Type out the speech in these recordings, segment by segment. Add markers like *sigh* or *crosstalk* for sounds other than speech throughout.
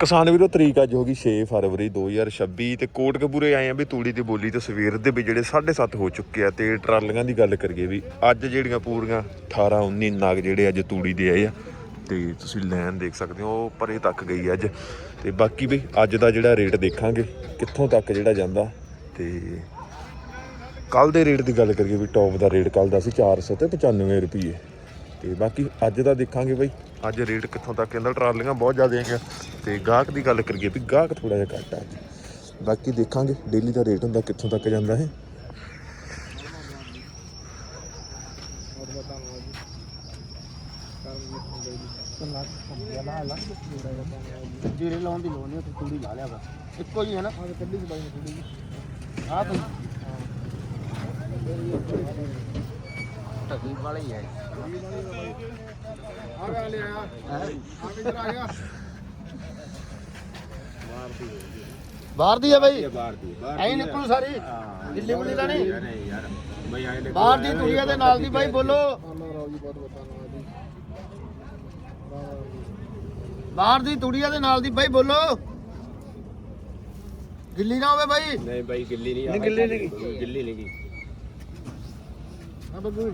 ਕਿਸਾਨ ਵੀਰੋ, ਤਰੀਕ ਅੱਜ ਹੋ ਗਈ 6 ਫਰਵਰੀ 2026 ਤੇ ਕੋਟਕਪੂਰੇ ਆਏ ਆ ਵੀ ਤੂੜੀ ਦੀ ਬੋਲੀ ਤੇ ਸਵੇਰ ਦੇ ਵੀ ਜਿਹੜੇ 7:30 ਹੋ ਚੁੱਕੇ ਆ ਤੇ ਟਰਾਲੀਆਂ ਦੀ ਗੱਲ ਕਰੀਏ ਵੀ ਅੱਜ ਜਿਹੜੀਆਂ ਪੂਰੀਆਂ 18 19 ਨਾਗ ਜਿਹੜੇ ਅੱਜ ਤੂੜੀ ਦੇ ਆਏ ਆ ਤੇ ਤੁਸੀਂ ਲਾਈਨ ਦੇਖ ਸਕਦੇ ਹੋ, ਉਹ ਪਰੇ ਤੱਕ ਗਈ ਅੱਜ। ਤੇ ਬਾਕੀ ਵੀ ਅੱਜ ਦਾ ਜਿਹੜਾ ਰੇਟ ਦੇਖਾਂਗੇ, ਕਿੱਥੋਂ ਤੱਕ ਜਿਹੜਾ ਜਾਂਦਾ ਤੇ ਕੱਲ ਦੇ ਰੇਟ ਦੀ ਗੱਲ ਕਰੀਏ ਵੀ ਟੌਪ ਦਾ ਰੇਟ ਕੱਲ ਦਾ ਸੀ 400 ਤੇ 95 ਰੁਪਏ ਤੇ ਬਾਕੀ ਅੱਜ ਦਾ ਦੇਖਾਂਗੇ ਬਈ। ਅੱਜ ਰੇਟ ਕਿੱਥੋਂ ਤੱਕ ਕਹਿੰਦਾ ਟਰਾਲੀਆਂ ਬਹੁਤ ਜ਼ਿਆਦਾ ਹੈਗੀਆਂ। ਤੇ ਗਾਹਕ ਦੀ ਗੱਲ ਕਰੀਏ ਵੀ ਗਾਹਕ ਥੋੜਾ ਜਿਹਾ ਘੱਟ ਆ। ਬਾਕੀ ਦੇਖਾਂਗੇ ਡੇਲੀ ਦਾ ਰੇਟ ਹੁੰਦਾ ਕਿੱਥੋਂ ਤੱਕ ਜਾਂਦਾ ਹੈ ਜੀਰੇ ਲਾਉਣ ਦੀ ਲੋੜ ਨਹੀਂ ਤੇ ਤੂੜੀ ਲਾ ਲਿਆ ਬਸ ਇੱਕੋ ਹੀ ਹੈ ਨਾ? ਆ ਕੱਢੀ ਬਾਈ ਨੇ ਤੂੜੀ ਆ ਤੂੰ ਟਕੀ ਵਾਲਾ ਹੀ ਹੈ। ਆ ਗਿਆ ਲਿਆ ਆ ਕਿੱਧਰ ਆ ਗਿਆ ਬਾਹਰ ਦੀ ਹੈ ਬਾਈ ਬਾਹਰ ਦੀ ਬਾਹਰ ਐਂ ਨਿਕਲੂ ਸਾਰੀ। ਦਿੱਲੀ ਬੁੱਲੀ ਦਾ ਨਹੀਂ? ਨਹੀਂ ਯਾਰ ਬਈ ਆਏ ਲੈ ਬਾਹਰ ਦੀ ਦੁਨੀਆ ਦੇ ਨਾਲ ਦੀ ਬਾਈ ਬੋਲੋ। ਬਾਹਰ ਦੀ ਦੁਨੀਆ ਦੇ ਨਾਲ ਦੀ ਬਾਈ ਬੋਲੋ। ਗਿੱਲੀ ਨਾ ਹੋਵੇ ਬਾਈ। ਨਹੀਂ ਬਾਈ ਗਿੱਲੀ ਨਹੀਂ ਨਹੀਂ, ਗਿੱਲੀ ਨਹੀਂ। ਗਿੱਲੀ ਨਹੀਂ ਗਈ ਆ ਬੱਗੂ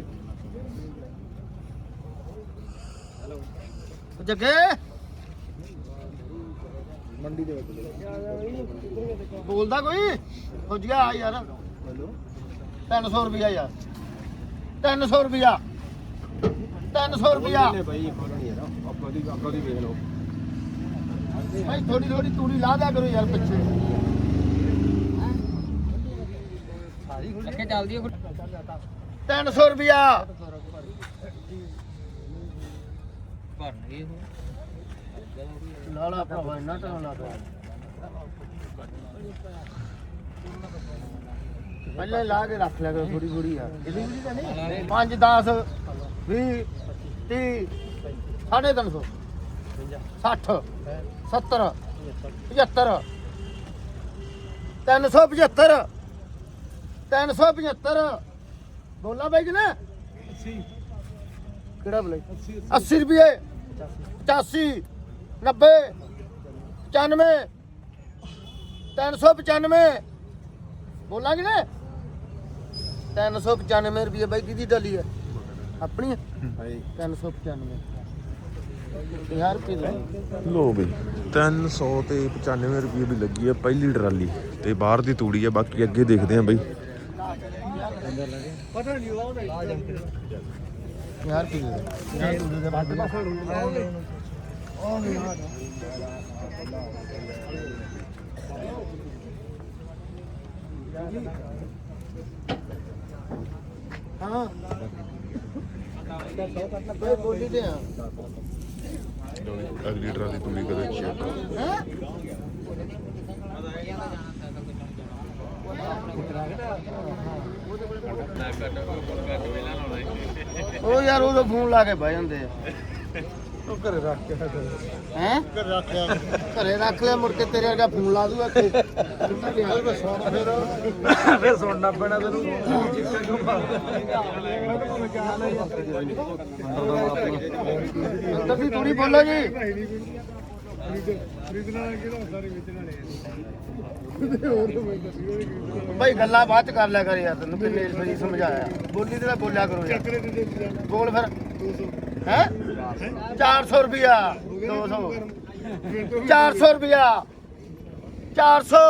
ਉਹ ਜੱਗੇ। ਮੰਡੀ ਦੇ ਵਿੱਚ ਬੋਲਦਾ ਕੋਈ? ਫੌਜੀਆ ਆ ਯਾਰ। 300 ਰੁਪਿਆ ਯਾਰ। 300 ਰੁਪਿਆ 300 ਰੁਪਿਆ ਨਹੀਂ ਬਾਈ ਕੋਈ ਨਹੀਂ ਯਾਰ ਆਪਾਂ ਦੀ ਆਪਾਂ ਦੀ ਵੇਖ ਲਓ। ਭਾਈ ਥੋੜੀ ਥੋੜੀ ਤੂੜੀ ਲਾ ਦਿਆ ਕਰੋ ਯਾਰ ਪਿੱਛੇ। ਲੱਗੇ ਚੱਲਦੀ ਹੈ 300 ਰੁਪਿਆ ਭਰਨਗੇ ਲਾਲਾ ਭਰਾਵਾ ਇੰਨਾ ਟਾਈਮ ਲਾ ਦੋ ਪਹਿਲਾਂ ਹੀ ਲਾ ਕੇ ਰੱਖ ਲਿਆ ਕਰੋ ਥੋੜੀ ਥੋੜੀ ਯਾਰ ਇਹਦੀ ਵੀ ਤਾਂ ਨਹੀਂ? 5 10 20 30 350 60 70 75 375 375 ਬੋਲਾ ਬਾਈ ਕਿ ਨਾ? 80 ਕਿਹੜਾ ਬੋਲੇ 80 ਰੁਪਏ। 85 90 95 395 ਬੋਲਾਂਗੇ ਨਾ 395 ਰੁਪਏ ਬਾਈ ਕਿਹਦੀ ਡਾਲੀ ਹੈ ਆਪਣੀ ਹੈ? ਹਾਂਜੀ। 395 50 ਰੁਪਏ ਲੈ ਲੋ ਬਈ 300 ਤੇ 95 ਰੁਪਏ ਵੀ ਲੱਗੀ ਆ ਪਹਿਲੀ ਟਰਾਲੀ ਤੇ ਬਾਹਰ ਦੀ ਤੂੜੀ ਆ ਬਾਕੀ ਅੱਗੇ ਦੇਖਦੇ ਆ ਬਈ। ਪਤਾ ਨਹੀਂ ਲਾਉਂਦਾ ਯਾਰ ਕੀ ਯਾਰ ਤੂੰ ਦੇ ਬਾਅਦ ਉਹ ਨਹੀਂ ਹਾਂ। ਕੋਈ ਬੋਲੀ ਦੇ ਆ। ਅਗਲੀ ਟਰਾਲੀ ਤੂੜੀ ਕਦੇ ਚੈੱਕ ਹੈ ਉਹ ਯਾਰ ਉਹਦਾ ਫੋਨ ਲਾ ਕੇ ਬਹਿ ਜਾਂਦੇ ਆ। ਉਹ ਘਰੇ ਰੱਖ ਕੇ ਹੈ? ਘਰੇ ਰੱਖ ਲਿਆ ਘਰੇ ਰੱਖ ਲਿਆ ਮੁੜ ਕੇ ਤੇਰੇ ਵਰਗਾ ਫੋਨ ਲਾ ਦੂਗਾ ਇੱਥੇ। ਫਿਰ ਸੁਣਨਾ ਪੈਣਾ ਤੈਨੂੰ। ਅੰਦਰ ਦੀ ਥੋੜੀ ਬੋਲੋ ਜੀ। ਭਾਈ ਗੱਲਾਂ ਬਾਅਦ ਚ ਕਰ ਲਿਆ ਕਰ ਯਾਰ ਤੈਨੂੰ ਕਿੰਨੇ ਵਾਰੀ ਸਮਝਾਇਆ। ਬੋਲੀ ਤੇ ਤਾਂ ਬੋਲਿਆ ਕਰੋ ਯਾਰ। ਬੋਲ ਫਿਰ। ਹੈ? 400 ਰੁਪਿਆ 200 400 ਰੁਪਿਆ 400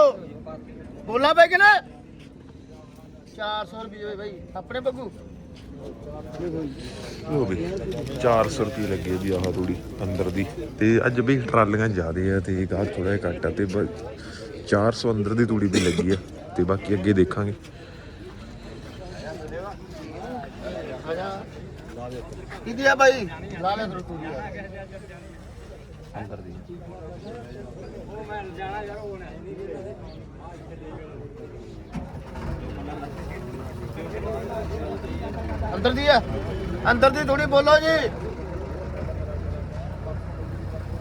ਬੋਲਾ ਬਈ ਕਿ ਨਾ 400 ਰੁਪਏ ਭਾਈ ਆਪਣੇ ਬੱਗੂ ਉਹ ਵੀ 400 ਰੁਪਏ ਲੱਗੇ ਵੀ ਆਹ ਤੂੜੀ ਅੰਦਰ ਦੀ। ਤੇ ਅੱਜ ਵੀ ਟਰਾਲੀਆਂ ਜ਼ਿਆਦੇ ਆ ਤੇ ਗਾਹ ਥੋੜਾ ਜਿਹਾ ਘੱਟ ਆ ਤੇ ਬ- 400 ਅੰਦਰ ਦੀ ਤੂੜੀ ਵੀ ਲੱਗੀ ਆ ਤੇ ਬਾਕੀ ਅੱਗੇ ਦੇਖਾਂਗੇ। ਕਿਹਦੀ ਆ ਭਾਈ ਲਾ ਲੈ ਤੂੰ ਤੂੜੀ ਅੰਦਰ ਦੀ। ਅੰਦਰ ਦੀ ਆ। ਅੰਦਰ ਦੀ ਥੋੜੀ ਬੋਲੋ ਜੀ।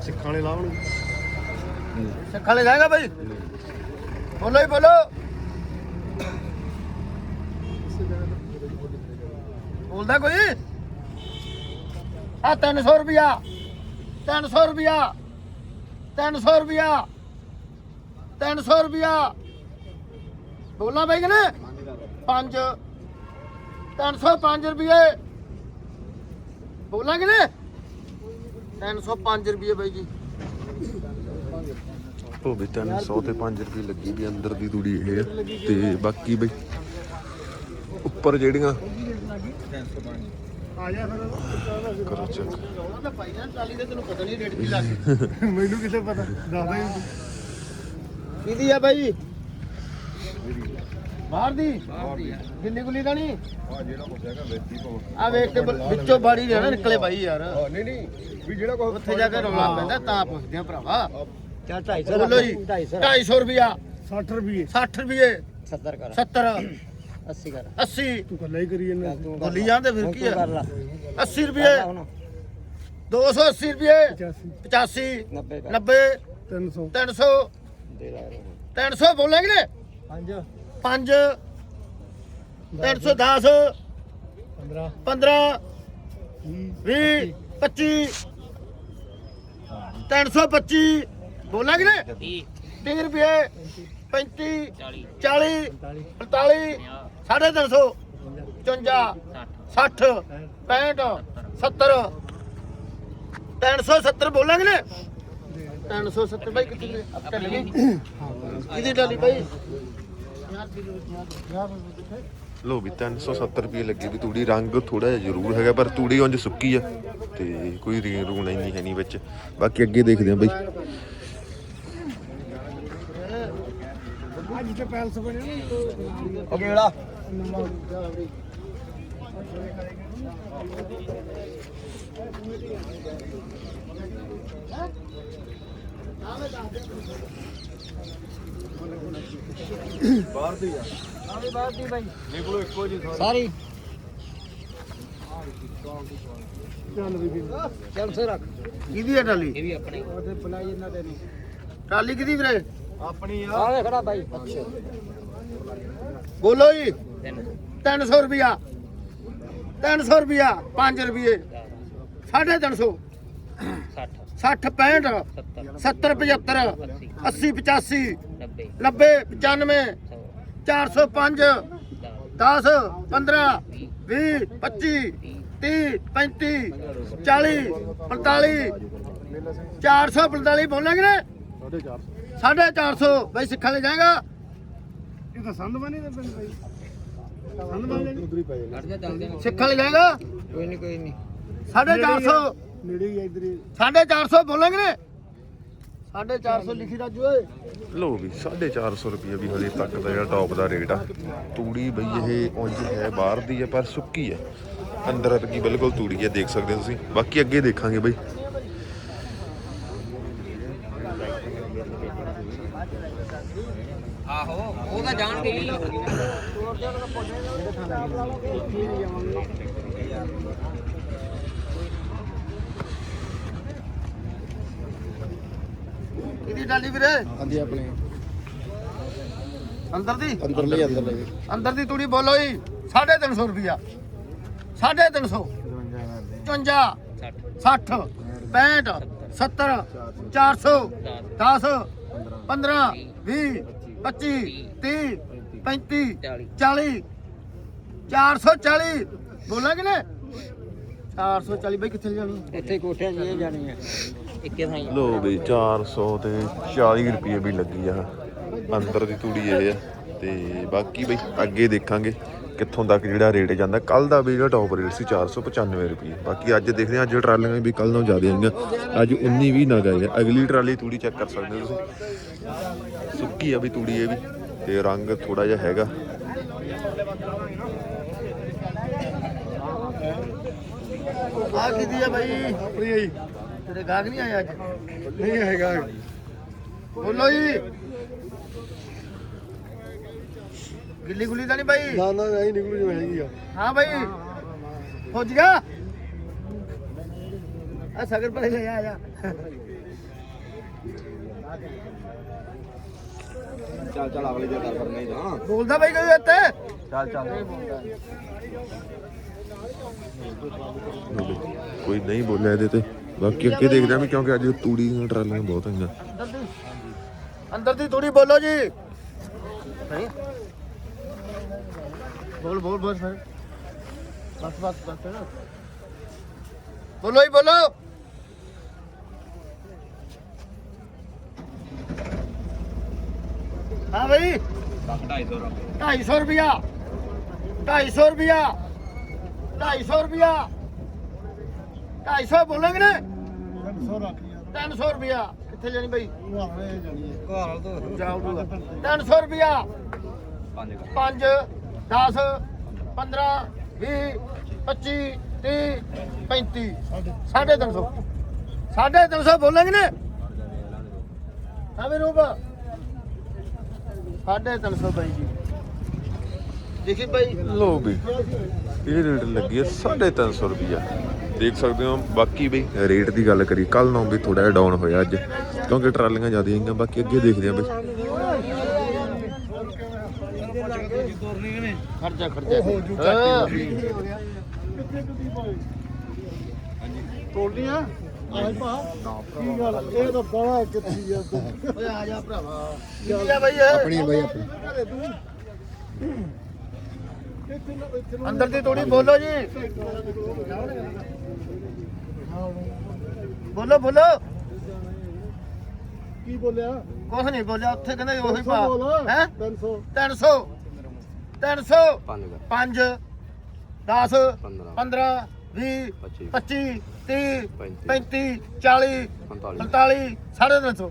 ਸਿੱਖਾਂ ਵਾਲੇ ਲਾਉਣ ਸਿੱਖਾਂ ਲੈ ਜਾਏਗਾ ਭਾਈ ਬੋਲੋ ਹੀ ਬੋਲੋ। ਬੋਲਦਾ ਕੋਈ? ਆ 300 ਰੁਪਿਆ 300 ਰੁਪਿਆ 300 ਰੁਪਿਆ 300 ਰੁਪਿਆ ਬੋਲਾਂ ਬਾਈ ਕਿ ਨਾ 5 305 ਰੁਪਏ। ਬੋਲਾਂ ਕਿ ਨਾ 305 ਰੁਪਏ ਬਾਈ ਜੀ। ਉਹ ਵੀ 300 ਤੇ 5 ਰੁਪਏ ਲੱਗੀ ਵੀ ਅੰਦਰ ਦੀ ਤੂੜੀ ਇਹ ਆ ਤੇ ਬਾਕੀ ਬਈ ਉੱਪਰ ਜਿਹੜੀਆਂ ਆ ਜਾ ਫਿਰ ਕਰੋ ਚੈੱਕ ਦਾ ਭਾਈ ਨਾ ਟਾਲੀ ਦੇ ਤੈਨੂੰ ਪਤਾ ਨਹੀਂ ਰੇਟ ਕੀ ਲੱਗ ਮੈਨੂੰ ਕਿੱਥੇ ਪਤਾ? ਦੱਸਦਾ ਹੀ ਕਿਹਦੀ ਆ ਬਾਈ? ਬਾਹਰ ਦੀ? ਗਿੱਲੀ ਗੁੱਲੀ ਦਾ ਨਹੀਂ? ਆ ਜਿਹੜਾ ਕੁਛ ਹੈਗਾ ਵੇਚੀ ਪਾਉ ਆ ਵੇਖ ਕੇ ਬ- ਵਿੱਚੋਂ ਬਾੜੀ ਦੇ ਨਾ ਨਿਕਲੇ ਬਾਈ ਯਾਰ। ਨਹੀਂ ਨਹੀਂ ਵੀ ਜਿਹੜਾ ਕੁਛ ਉੱਥੇ ਜਾ ਕੇ ਰੌਲਾ ਪੈਂਦਾ ਤਾਂ ਪੁੱਛਦੇ ਆ ਭਰਾਵਾ। ਚੱਲ 250 ਬੋਲੋ ਜੀ 250 ਰੁਪਿਆ 60 ਰੁਪਏ 60 ਰੁਪਏ 70 ਕਰ। 70 80 ਕਰ। 80 ਤੂੰ ਕੱਲਾ ਹੀ ਕਰੀ ਜਾਂਦਾ। ਤੂੰ ਬੋਲੀ ਜਾਂਦੇ ਫਿਰ ਕੀ ਲਾ। 80 ਰੁਪਏ ਹੁਣ। 280 ਰੁਪਏ 85 85 90 ਕਰ। 90 300 300 ਦੇ ਲਾ 300 ਬੋਲਾਂਗੇ ਨੇ ਪੰਜ। 5 310 15 15 20 20 25 325 ਬੋਲਾਂਗੇ ਨੇ 30 ਰੁਪਏ 35 40 45 350 54 60 65 70 370 ਬੋਲਾਂਗੇ ਨੇ 370 ਬਾਈ ਕਿੱਥੇ ਅਬ ਟੱਲ ਗਈ ਕਿਹਦੀ ਟਾਲੀ ਬਾਈ? ਲੋ ਵੀ 370 ਰੁਪਏ ਲੱਗੇ ਵੀ ਤੂੜੀ, ਰੰਗ ਥੋੜਾ ਜਿਹਾ ਜ਼ਰੂਰ ਹੈਗਾ, ਪਰ ਤੂੜੀ ਉਂਝ ਸੁੱਕੀ ਆ ਤੇ ਕੋਈ ਰੀਣ ਰੂਣ ਇੰਨੀ ਹੈ ਨਹੀਂ ਵਿੱਚ। ਬਾਕੀ ਅੱਗੇ ਦੇਖਦੇ ਆ ਬਈ। ਅੱਜ ਤੇ ਪੈਲਸ ਬਣੇ ਨਾ ਉਹ ਕਿਹੜਾ ਬਾਹਰ ਦੀ ਆ। ਆਵੇ ਬਾਤ ਦੀ ਬਾਈ ਨਿਕਲੋ ਇੱਕੋ ਜੀ ਸਾਰੀ। ਚੱਲ ਵੀ ਚੱਲ ਸੇ ਰੱਖ। ਕਿਹਦੀ ਹੈ ਟਾਲੀ ਇਹ ਵੀ ਆਪਣੇ। ਉਹਦੇ ਪਲਾਈ ਇਹਨਾਂ ਦੇ ਨਹੀਂ ਟਾਲੀ ਕਿਹਦੀ ਵੀਰੇ? ਆਪਣੀ ਆ। ਆਵੇ ਖੜਾ ਬਾਈ। ਅੱਛਾ। ਬੋਲੋ ਜੀ। ਤਿੰਨ। 300 ਰੁਪਿਆ 300 ਰੁਪਿਆ 5 ਰੁਪਏ 350 60 60 65 70 70 75 80 90 90 95 405 10 15 20 25 30 35 40 45 445 ਬੋਲਾਂਗੇ ਨੇ 450 450 ਬਈ ਸਿੱਖਾਂ ਲੈ ਜਾਏਗਾ। ਇਹ ਤਾਂ ਬਣੇ ਦੇ ਪਿੰਡ ਨੇ। ਸਿੱਖਾਂ ਲੈ ਜਾਏਗਾ। ਕੋਈ ਨਹੀਂ ਕੋਈ ਨਹੀਂ 450 ਨੇੜੇ ਹੀ ਇੱਧਰ ਹੀ। 450 ਬੋਲਾਂਗੇ ਨੇ 450 ਲਿਖੀ ਰਾਜੂ, ਓਏ। ਲੋ ਵੀ 450 ਰੁਪਏ ਵੀ ਹਲੇ ਤੱਕ ਦਾ ਜਿਹੜਾ ਟੌਪ ਦਾ ਰੇਟ ਆ। ਤੂੜੀ ਬਈ ਇਹ ਉਂਝ ਹੈ ਬਾਹਰ ਦੀ ਹੈ, ਪਰ ਸੁੱਕੀ ਹੈ। ਅੰਦਰ ਵਰਗੀ ਬਿਲਕੁਲ ਤੂੜੀ ਹੈ, ਦੇਖ ਸਕਦੇ ਹੋ ਤੁਸੀਂ। ਬਾਕੀ ਅੱਗੇ ਦੇਖਾਂਗੇ ਬਈ ਆਹੋ ਉਹ ਤਾਂ ਜਾਣਗੇ ਹੀ ਕਿਹਦੀ ਡਾਲੀ ਵੀਰੇ? ਹਾਂਜੀ ਆਪਣੇ। ਅੰਦਰ ਦੀ? ਅੰਦਰ ਲਈ ਅੰਦਰ ਲਈ ਅੰਦਰ ਦੀ ਤੂੜੀ ਬੋਲੋ ਜੀ। 350 ਰੁਪਿਆ 350 55 60 65 70 400 10 15 20 25 30 35 40 440 ਬੋਲਾਂਗੇ ਨੇ। 440 ਬਈ ਕਿੱਥੇ ਜਾਣੀ? ਇੱਥੇ ਕੋਠਿਆਂ ਇਹ ਜਾਣੀ ਹੈ ਇੱਕੇ। ਲੋ ਬਈ 400 ਤੇ 40 ਰੁਪਏ ਵੀ ਲੱਗੀ ਆ। ਅੰਦਰ ਦੀ ਤੂੜੀ ਇਹ ਆ। ਤੇ ਬਾਕੀ ਬਈ ਅੱਗੇ ਦੇਖਾਂਗੇ ਕਿੱਥੋਂ ਤੱਕ ਜਿਹੜਾ ਰੇਟ ਜਾਂਦਾ। ਕੱਲ ਦਾ ਵੀ ਜਿਹੜਾ ਟੌਪ ਰੇਟ ਸੀ 495 ਰੁਪਏ। ਬਾਕੀ ਅੱਜ ਦੇਖਦੇ ਹਾਂ ਅੱਜ ਟਰਾਲੀਆਂ ਵੀ ਕੱਲ ਨਾਲੋਂ ਜ਼ਿਆਦਾ ਆਈਆਂ ਅੱਜ 19 20 ਨਗ ਆਏ ਆ ਅਗਲੀ ਟਰਾਲੀ ਤੂੜੀ ਚੈੱਕ ਕਰ ਸਕਦੇ ਹੋ ਤੁਸੀਂ। ਸੁੱਕੀ ਆ ਵੀ ਤੂੜੀ ਇਹ ਵੀ। ਤੇ ਰੰਗ ਥੋੜਾ ਜਿਹਾ ਹੈਗਾ। ਆ ਕਿਹਦੀ ਆ ਬਾਈ? ਆਪਣੀ ਆਈ ਤੇਰੇ ਗਾਹਕ ਨਹੀਂ ਆਇਆ ਅੱਜ? ਨਹੀਂ ਹੈਗਾ ਬੋਲੋ ਜੀ। ਗਿੱਲੀ ਗੁੱਲੀ ਤਾਂ ਨਹੀਂ ਬਾਈ? ਨਾ ਨਾ ਨਹੀਂ ਨਿਕਲੂ ਜੋ ਹੈਗੀ ਆ। ਹਾਂ ਬਾਈ। ਪਹੁੰਚ ਗਿਆ? ਆ ਸਗਰ ਪਰ ਲੈ ਆ ਜਾ। ਚੱਲ ਚੱਲ ਅਗਲੇ ਦੇ ਕਰ ਨਹੀਂ ਜਾ ਬੋਲਦਾ ਬਾਈ ਕੋਈ ਇੱਥੇ? ਚੱਲ ਚੱਲ। ਕੋਈ ਨਹੀਂ ਬੋਲਿਆ ਇਹਦੇ ਤੇ। ਬਾਕੀ ਅੱਗੇ ਦੇਖਦੇ ਆ ਵੀ ਕਿਉਂਕਿ ਅੱਜ ਤੂੜੀ ਦੀਆਂ ਟਰਾਲੀਆਂ ਬਹੁਤ ਆਈਆਂ ਅੰਦਰ ਦੀ ਅੰਦਰ ਦੀ ਥੋੜੀ ਬੋਲੋ ਜੀ ਨਹੀਂ ਬੋਲ ਬੋਲ ਬੋਲ ਫਿਰ ਬਸ ਬਸ ਬਸ ਬੋਲੋ ਹੀ ਬੋਲੋ ਹਾਂ ਭਾਈ 250 ਰੁਪਿਆ 250 ਰੁਪਿਆ 250 ਰੁਪਿਆ 250 ਬੋਲੋਗੇ ਨਾ 300 ਰੱਖ ਯਾਰ 300 ਰੁਪਿਆ ਕਿੱਥੇ ਜਾਣੀ ਉਹ ਆਵੇ ਜਾਣੀ ਹੈ ਜਾਊਗਾ 300 ਰੁਪਿਆ 5 10 15 20 25 30 35 ਸਾਢੇ 300 ਸਾਢੇ 300 ਬੋਲਾਂਗੇ ਨਾ? ਹਾਂ ਵੀ ਰੂਪ। ਸਾਢੇ 300 ਬਾਈ ਜੀ। ਦੇਖੀ ਭਾਈ ਲੋ ਵੀ ਇਹ ਰੇਟ ਲੱਗੀ ਹੈ 350 ਰੁਪਿਆ ਦੇਖ ਸਕਦੇ ਹੋ। ਬਾਕੀ ਬਈ ਰੇਟ ਦੀ ਗੱਲ ਕਰੀ ਕੱਲ ਨਾਲੋਂ ਵੀ ਥੋੜਾ ਜਿਹਾ ਡਾਊਨ ਹੋਇਆ ਅੱਜ ਕਿਉਂਕਿ ਟਰਾਲੀਆਂ ਜ਼ਿਆਦਾ ਆਈਆਂ ਬਾਕੀ ਅੱਗੇ ਦੇਖਦੇ ਆ ਬਈ। ਖਰਚਾ ਖਰਚਾ। ਤੋਲਦੀਆਂ ਆਹ ਭਾ ਕੀ ਗੱਲ? ਇਹ ਤਾਂ ਬੜਾ ਕਿੱਥੀ ਆ। ਤੂੰ ਓਏ ਆ ਜਾ ਭਰਾਵਾ। ਕੀ ਆ ਬਾਈ ਆਪਣੀ ਬਾਈ ਆਪਣੀ। ਅੰਦਰ ਦੀ ਥੋੜੀ ਬੋਲੋ ਜੀ। ਬੋਲੋ ਬੋਲੋ। ਕੀ ਬੋਲਿਆ? ਕੁਛ ਨਹੀਂ ਬੋਲਿਆ ਉੱਥੇ ਕਹਿੰਦੇ ਉਹੀ 300 ਪਾ ਹੈ? 300 300 300 5 10 15 20 25 30 35 40 45 350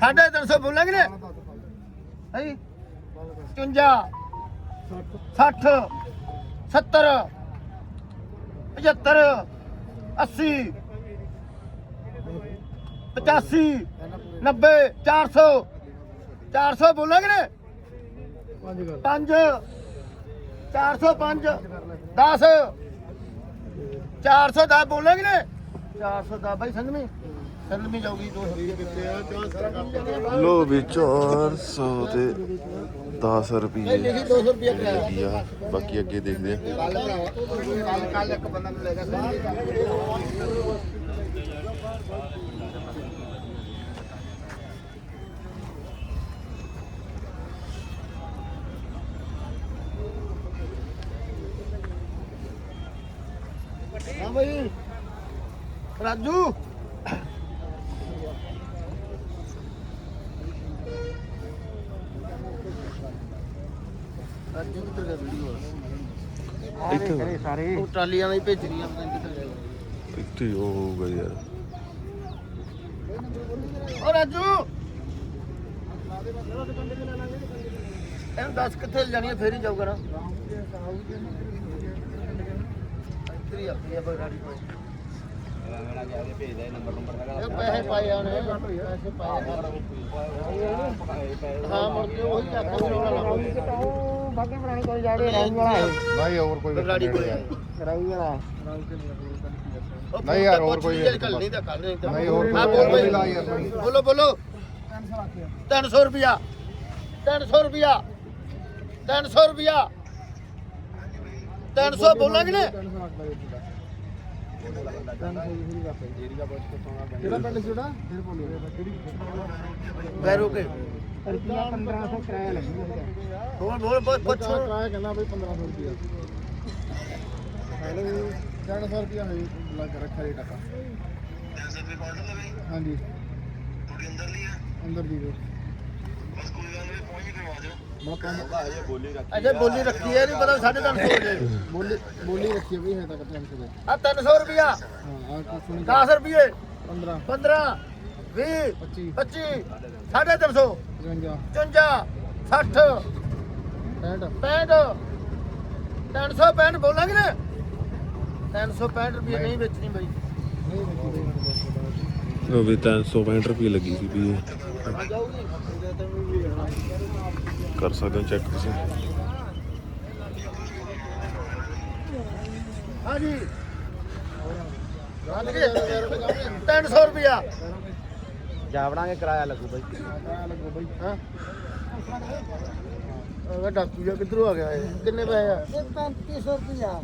ਸਾਢੇ 300 ਬੋਲਾਂਗੇ ਨੇ ਹੈ 55 60 70 75 80 85 90 400 400 ਬੋਲਾਂਗੇ ਨੇ ਪੰਜ ਕਰ। 5 405 10 410 ਬੋਲਾਂਗੇ ਨੇ 410 ਬਾਈ ਸੰਧਮੀ ਸੰਧਮੀ ਜਾਊਗੀ 200 ਰੁਪਏ ਕਿੱਥੇ ਆ 400 ਲੋ ਵੀ 400 ਤੇ 10 ਰੁਪਏ ਲਿਖੀ 200 ਰੁਪਏ ਕਿਰਾਇਆ ਲੱਗੀ ਆ ਬਾਕੀ ਅੱਗੇ ਦੇਖਦੇ ਆ ਕੱਲ ਕੱਲ ਕੱਲ ਇੱਕ ਬੰਦਾ ਨੂੰ ਲੈ ਗਿਆ ਹਾਂ ਭਾਈ ਰਾਜੂ ਰਾਜੂ ਕਿੱਧਰ ਗਿਆ ਵੀਡੀਓ ਇੱਥੇ ਸਾਰੇ। ਉਹ ਟਰਾਲੀਆਂ ਨਾਲ ਹੀ ਭੇਜਣੀਆਂ ਪਤਾ ਨਹੀਂ ਕਿੱਧਰ ਗਏ ਇੱਥੇ ਉਹ ਹੋਊਗਾ ਯਾਰ। ਓ ਰਾਜੂ! ਇਹਨੂੰ ਦੱਸ ਕਿੱਥੇ ਜਾਣੀ ਹੈ ਫੇਰ ਹੀ ਜਾਊਗਾ ਨਾ। ਇੱਧਰ ਹੀ ਆਪਣੀ ਗਾੜੀ ਪੈਸੇ ਪਾਏ ਆਣੇ ਪੈਸੇ ਪਾਏ ਆ। ਹਾਂ ਮੁੜ ਕੇ ਉਹੀ ਚੱਕ ਕੇ ਰੋਣਾ ਲਾਉਂਦੇ ਬਾਕੀ ਪੁਰਾਣੀ ਕੋਈ ਜਾੜੇ ਰਹਿ ਵਾਲਾ ਭਾਈ ਹੋਰ ਕੋਈ ਕਰਾਈ ਵਾਲਾ ਉਹ ਨਹੀਂ ਯਾਰ, ਹੋਰ ਕੋਈ ਨਹੀਂ ਤਾਂ ਕੱਲ ਨਹੀਂ ਤਾਂ। ਨਹੀਂ, ਹੋਰ ਹਾਂ, ਕੋਈ ਬੋਲ ਨਹੀਂ। ਬੋਲੋ ਬੋਲੋ। 300 ਰੁਪਿਆ 300 ਰੁਪਿਆ 300 ਰੁਪਿਆ 300 ਬੋਲਾਂਗੇ ਨੇ। ਕਿਹੜਾ ਪਿੰਡ ਉਹਦਾ? ਫਿਰ ਬੋਲਿਓ ਕਿਹੜੀ ਬੈਰੋ ਕੇ। ਰੁਪਿਆ 1500 ਕਿਰਾਇਆ ਲੱਗੂਗਾ। ਬੋਲ ਬੋਲ ਬੋਲ ਪੁੱਛ ਕਿਰਾਇਆ ਕਹਿੰਦਾ ਬਈ 1500 ਰੁਪਿਆ ਹੈਲੋ 400 ਰੁਪਿਆ ਹੈ ਲੱਗ ਰੱਖਿਆ ਰੇਟ ਆਪਾਂ 300 ਰੁਪਏ ਕਾਊਂਟਰ ਲਵੇ ਹਾਂਜੀ। ਥੋੜੀ ਅੰਦਰ ਲਈ ਆ ਅੰਦਰ ਦੀ ਬਸ। ਕੋਈ ਗੱਲ ਨਹੀਂ ਪਹੁੰਚ ਕਰਵਾ ਦਿਓ। ਮੈਂ ਕੰਮ ਅਜੇ ਬੋਲੀ ਰੱਖੀ ਹੈ ਨਹੀਂ ਪਤਾ 350 ਹੋ ਜੇ *laughs* ਬੋਲੀ ਬੋਲੀ ਰੱਖੀ ਵੀ ਹੈ ਤੱਕ 300 ਦੇ। ਆ 300 ਰੁਪਿਆ ਹਾਂ ਆ ਕੁਛ ਨਹੀਂ। 10 ਰੁਪਏ 15 15 20 25 25 350 55 54 60 65 65 365 ਬੋਲਾਂਗੇ ਨਾ? 365 ਰੁਪਏ ਨਹੀਂ ਵੇਚਣੀ ਬਾਈ। ਲੋ ਵੀ 365 ਰੁਪਏ ਲੱਗੀ ਸੀ ਵੀ ਕਰ ਸਕਦੇ ਹੋ ਚੈੱਕ ਤੁਸੀਂ। ਹਾਂਜੀ। ਗੱਲ ਕੀ 300 ਰੁਪਿਆ ਜਾਵੜਾਂਗੇ ਕਿਰਾਇਆ ਲੱਗੂ ਬਾਈ। ਆ ਲੱਗੋ ਬਈ ਹਾਂ? ਉਹ ਡਾਕੂ ਜਿਹਾ ਕਿੱਧਰੋਂ ਆ ਗਿਆ ਇਹ? ਕਿੰਨੇ ਪੈਸੇ ਆ? ਇਹ 3500 ਰੁਪਿਆ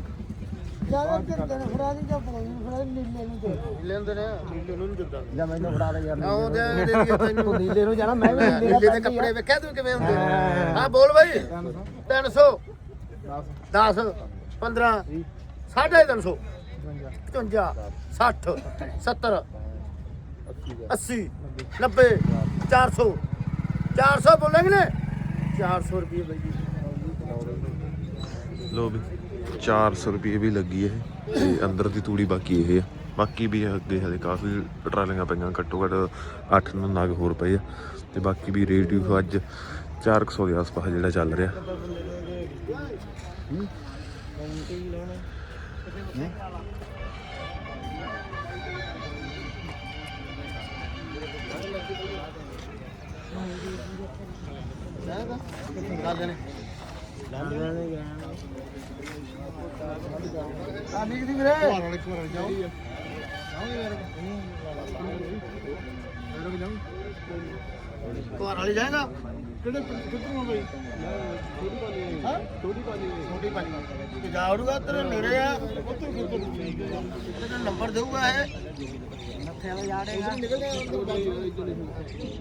ਜ਼ਿਆਦਾ ਕਰਦੇ ਨੇ ਫੜਾ ਦੀ ਜਾਂ ਫੜਾ ਦੀ ਫੜਾ ਦੀ ਨੀਲੇ ਨੂੰ ਦੇ। ਲੈਂਦੇ ਨੇ ਨੀਲੇ ਨੂੰ ਨਹੀਂ ਦਿੰਦਾ ਜਾਂ ਮੈਨੂੰ ਫੜਾ ਦੇ ਯਾਰ ਆਉਂ ਦੇ ਦੇ ਦੀ ਤੈਨੂੰ ਨੀਲੇ ਨੂੰ ਜਾਣਾ ਮੈਂ ਵੀ ਨੀਲੇ ਨੀਲੇ ਦਾ ਦੇ ਕੱਪੜੇ ਵੇਖਿਆ ਤੂੰ ਕਿਵੇਂ ਹੁੰਦੇ ਹਾਂ। ਬੋਲ ਬਾਈ। 300 10 15 350 55 60 70 80 90 400 400 ਬੋलेंगे ਨੇ 400 ਰੁਪਏ ਬਾਈ ਜੀ। ਲੋ ਵੀ 400 ਰੁਪਏ ਵੀ ਲੱਗੀ ਇਹ ਤੇ ਅੰਦਰ ਦੀ ਤੂੜੀ ਬਾਕੀ ਇਹ ਆ। ਬਾਕੀ ਵੀ ਅੱਗੇ ਹਲੇ ਕਾਫੀ ਟਰਾਲੀਆਂ ਪਈਆਂ ਘੱਟੋ ਘੱਟ 8 9 ਨਗ ਹੋਰ ਪਏ ਆ। ਤੇ ਬਾਕੀ ਵੀ ਰੇਟ ਵੀ ਅੱਜ 400 ਦੇ ਆਸ-ਪਾਸ ਜਿਹੜਾ ਚੱਲ ਰਿਹਾ। ਗੱਲ ਨੇ ਆ ਨਿਕਦੀ ਵੀਰੇ ਵਾਲੇ ਕੋਲ ਜਾਓ ਕੁਆਰ ਵਾਲੀ ਜਾਏਗਾ ਕਿਹੜੇ ਕਿੱਥੋਂ ਬਈ ਹਾਂ ਛੋਟੀ ਪਾਲੀ ਛੋਟੀ ਪਾਲੀ ਤੇ ਜਾਵੜੂਗਾ ਤੇਰੇ ਨੇੜੇ ਆ ਤੇਰਾ ਨੰਬਰ ਦੇਊਗਾ ਇਹ ਨੱਥੇ ਵਾਲੇ ਜਾੜੇਗਾ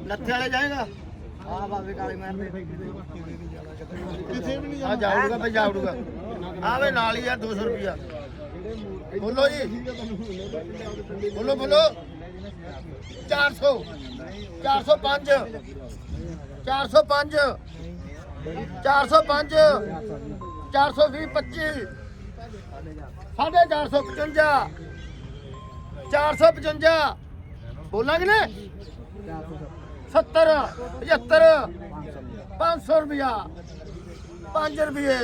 ਨੱਥੇ ਵਾਲੇ ਜਾਏਗਾ। ਆ ਬਾਬੇ ਕਾਲੇ ਮਾਰਦੇ ਕਿਥੇ ਵੀ ਨਹੀਂ ਆ ਜਾਵੜੂਗਾ ਭਾਈ ਜਾਵੜੂਗਾ ਆਵੇ ਨਾਲ ਹੀ ਆ 200 ਰੁਪਿਆ ਬੋਲੋ ਜੀ ਬੋਲੋ ਬੋਲੋ 400 405 405 405 420 25 ਸਾਢੇ 455 455 ਬੋਲਾਂਗੇ ਨੇ? 70 75 500 ਰੁਪਿਆ 5 ਰੁਪਏ।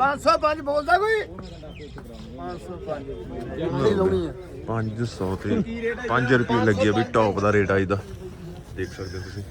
505 ਬੋਲਦਾ ਕੋਈ? 505 ਇਹ ਲਾਉਣੀ ਹੈ? 500 ਤੇ 5 ਰੁਪਏ ਲੱਗੀ ਆ ਵੀ ਟੌਪ ਦਾ ਰੇਟ ਆ ਇਹਦਾ। ਦੇਖ ਸਕਦੇ ਹੋ ਤੁਸੀਂ।